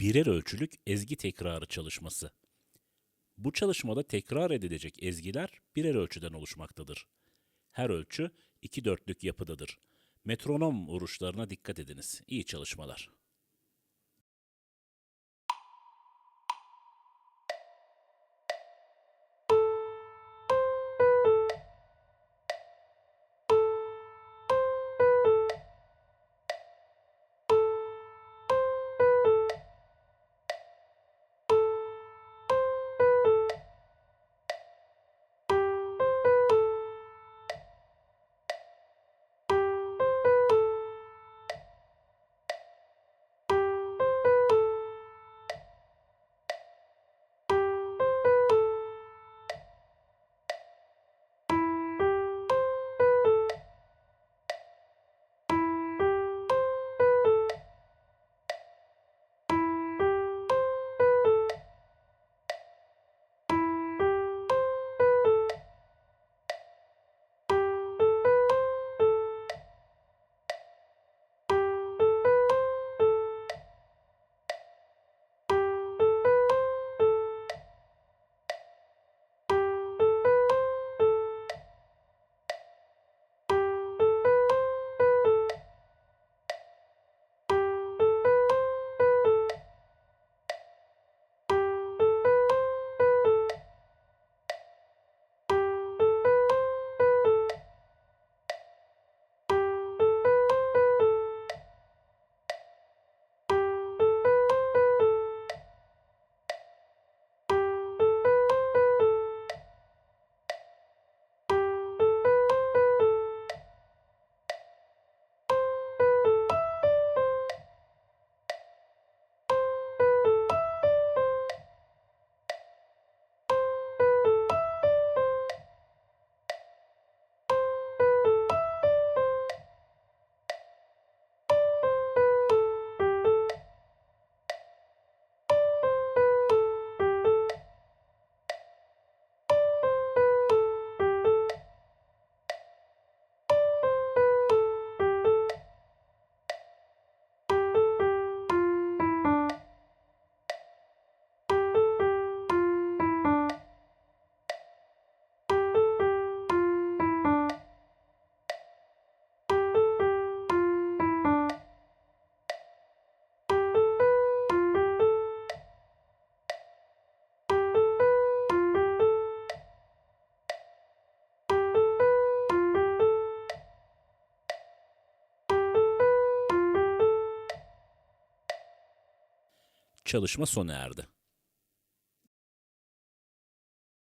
birer ölçülük ezgi tekrarı çalışması. Bu çalışmada tekrar edilecek ezgiler birer ölçüden oluşmaktadır. Her ölçü iki dörtlük yapıdadır. Metronom vuruşlarına dikkat ediniz. İyi çalışmalar. Çalışma sona erdi.